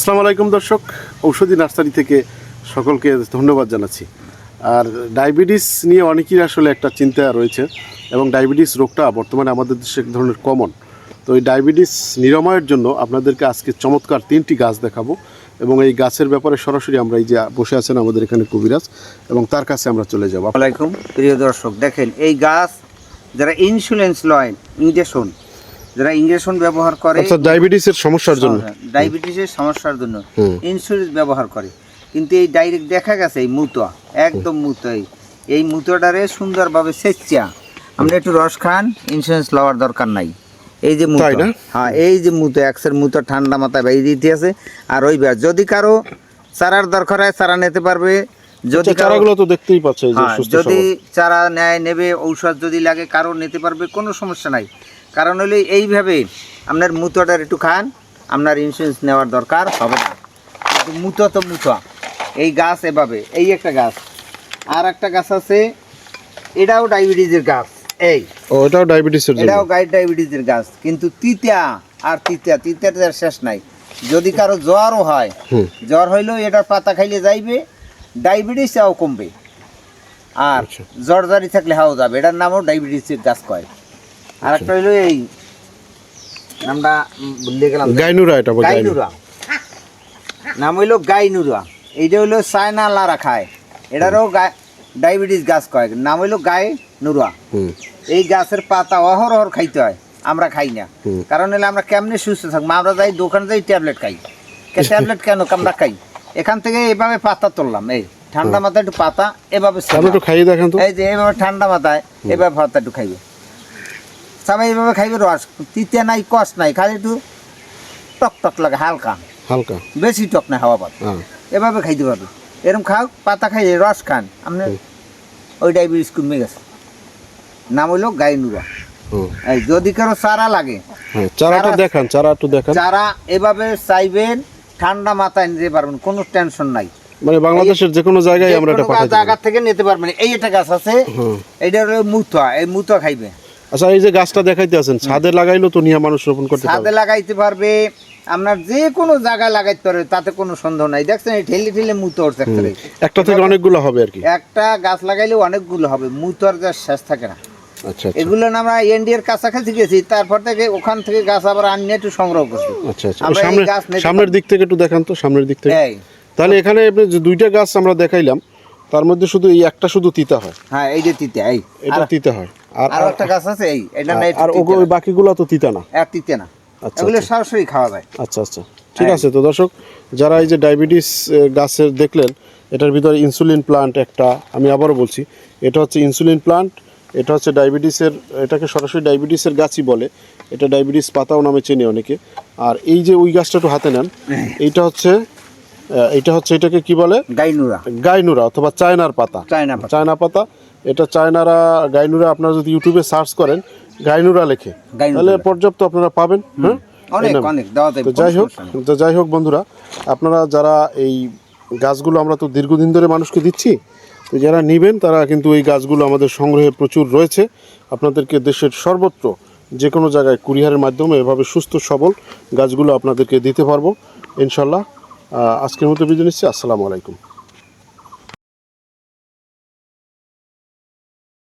আসসালামু আলাইকুম দর্শক। ঔষধি নার্সারি থেকে সকলকে ধন্যবাদ জানাচ্ছি। আর ডায়াবেটিস নিয়ে অনেকেরই আসলে একটা চিন্তা রয়েছে এবং ডায়াবেটিস রোগটা বর্তমানে আমাদের দেশে এক ধরনের কমন তো এই ডায়াবেটিস নিরাময়ের জন্য আপনাদেরকে আজকে চমৎকার তিনটি গাছ দেখাবো এবং এই গাছের ব্যাপারে সরাসরি আমরা এই যে বসে আছেন আমাদের এখানে কবিরাজ এবং তার কাছে আমরা চলে যাব। আসসালামাইকুম প্রিয় দর্শক, দেখেন এই গাছ যারা ইনসুলেন্স লয় ইঞ্জেকশন যারা ইঞ্জেকশন ব্যবহার করে আচ্ছা ডায়াবেটিসের সমস্যার জন্য। ডায়াবেটিসের সমস্যার জন্য হুম। ইনসুলেন্স ব্যবহার করে। কিন্তু এই ডাইরেক্ট দেখা গেছে এই মুতো একদম মুতো এই মুতোটারে সুন্দরভাবে সেচিয়া আমরা একটু রস খান ইন্স্যুরেন্স লওয়ার দরকার নাই। এই যে মুতো? হ্যাঁ এই যে মুতো একসের মুতো ঠান্ডা মাথায় বাইরে দিতে আছে। আর ওই যদি কারও চারার দরকার হয় চারা নিতে পারবে। যদি আচ্ছা, চারাগুলো তো দেখতেই পাচ্ছে হ্যাঁ, যদি চারা নেয় নেবে ঔষধ যদি লাগে কারও নিতে পারবে কোনো সমস্যা নাই। কারণ হলে এইভাবে আপনার মুতোটার একটু খান আপনার ইন্স্যুরেন্স নেওয়ার দরকার হবে না। কিন্তু মুতো তো মুতো এই গাছ এভাবে এই একটা গাছ। আর একটা গাছ আছে এটাও ডায়াবেটিসের গাছ এই। ও এটাও ডায়াবেটিসের এটাও গাইড ডায়াবেটিসের গাছ কিন্তু তিতা আর তিতা তিতার শেষ নাই। যদি কারও জ্বরও হয় জ্বর হইলেও এটার পাতা খাইলে যাইবে ডায়াবেটিসটাও কমবে। আর আচ্ছা। জ্বর জারি থাকলে হাও যাবে এটার নামও ডায়াবেটিসের গাছ কয়। আর একটা হইল এই নামটা ভুলে গেলাম। গাইনুরা এটা গাইনুরা। নাম হইল গাইনুরা। এইটা হইল চায়না লারা খায়। এটারও ডায়াবেটিস গাছ কয় নাম হইল গাই নুরা হুম। এই গাছের পাতা অহর অহর খাইতে হয়। আমরা খাই না। কারণ হলে আমরা কেমনে সুস্থ থাকব? আমরা যাই দোকানে যাই ট্যাবলেট খাই। ট্যাবলেট কেন? আমরা খাই? এখান থেকে এভাবে পাতা তুললাম। এই ঠান্ডা মাথায় একটু পাতা এভাবে খাইয়ে দেখেন এই যে এভাবে ঠান্ডা মাথায় এভাবে পাতা একটু খাইবে সবাই এইভাবে খাইবে রস তিতে নাই কষ নাই খালি একটু টক টক লাগে হালকা। হালকা। বেশি টক নাই হাওয়া পাতা। হ্যাঁ এভাবে খাইতে পারবে এরকম খাও পাতা খাই রস খান। আপনি ওই ডায়াবেটিস কমে গেছে। নাম হইল গাইনুরা যদি কারও চারা লাগে হ্যাঁ চারাটা চারা- দেখান চারা একটু দেখান। চারা এভাবে চাইবেন ঠান্ডা মাথায় নিতে পারবেন কোনো টেনশন নাই। মানে বাংলাদেশের যে কোনো জায়গায় আমরা এটা পাঠাই জায়গা থেকে নিতে পারবেন। এই একটা গাছ আছে এইটা হলো মুথা এই মুথা খাইবে। আচ্ছা এই যে গাছটা দেখাইতে আছেন ছাদে লাগাইলো তো নিয়ে মানুষ রোপণ করতে ছাদে লাগাইতে পারবে আপনার যে কোনো জায়গায় লাগাইতে পারবে তাতে কোনো সন্দেহ নাই। দেখছেন এই ঠেলে ঠেলে মুতো উঠছে একটা থেকে অনেকগুলো হবে আর কি? একটা গাছ লাগাইলে অনেকগুলো হবে মুতোর যা শেষ থাকে না। আচ্ছা আচ্ছা। এগুলো না আমরা এনডিএর কাছাকাছি গেছি তারপর থেকে ওখান থেকে গাছ আবার আনিয়ে একটু সংগ্রহ করছি। আচ্ছা আচ্ছা। সামনে সামনের দিক থেকে একটু দেখান তো সামনের দিক থেকে। এই। তাহলে এখানে আপনি যে দুইটা গাছ আমরা দেখাইলাম তার মধ্যে শুধু এই একটা শুধু তিতা হয়? হ্যাঁ এই যে তিতে এই। এটা তিতা হয়। আর আর একটা গাছ আছে এই এটা না আর- ওই বাকিগুলো তো তিতা না? এক তিতে না। আচ্ছা, এগুলো আচ্ছা। সরাসরি খাওয়া যায়। আচ্ছা আচ্ছা। ঠিক আছে তো দর্শক যারা এই যে ডায়াবেটিস গাছের দেখলেন এটার ভিতরে ইনসুলিন প্লান্ট একটা আমি আবারও বলছি এটা হচ্ছে ইনসুলিন প্লান্ট এটা হচ্ছে ডায়াবেটিসের এটাকে সরাসরি ডায়াবেটিসের গাছই বলে এটা ডায়াবেটিস পাতাও নামে চেনে অনেকে। আর এই যে ওই গাছটা একটু হাতে নেন এইটা হচ্ছে এইটা হচ্ছে এটাকে কি বলে? গাইনুরা। গাইনুরা অথবা চায়নার পাতা। চায়না পাতা। চায়না পাতা এটা চায়নারা গাইনুরা আপনারা যদি ইউটিউবে সার্চ করেন গাইনুরা লেখে। তাহলে পর্যাপ্ত আপনারা পাবেন হ্যাঁ? তো যাই হোক তো যাই হোক বন্ধুরা আপনারা যারা এই গাছগুলো আমরা তো দীর্ঘদিন ধরে মানুষকে দিচ্ছি তো যারা নেবেন তারা কিন্তু এই গাছগুলো আমাদের সংগ্রহে প্রচুর রয়েছে। আপনাদেরকে দেশের সর্বত্র যে কোনো জায়গায় কুরিয়ারের মাধ্যমে এভাবে সুস্থ সবল গাছগুলো আপনাদেরকে দিতে পারব। ইনশাল্লাহ আজকের মতো বিজয় নিচ্ছি। আসসালামু আলাইকুম।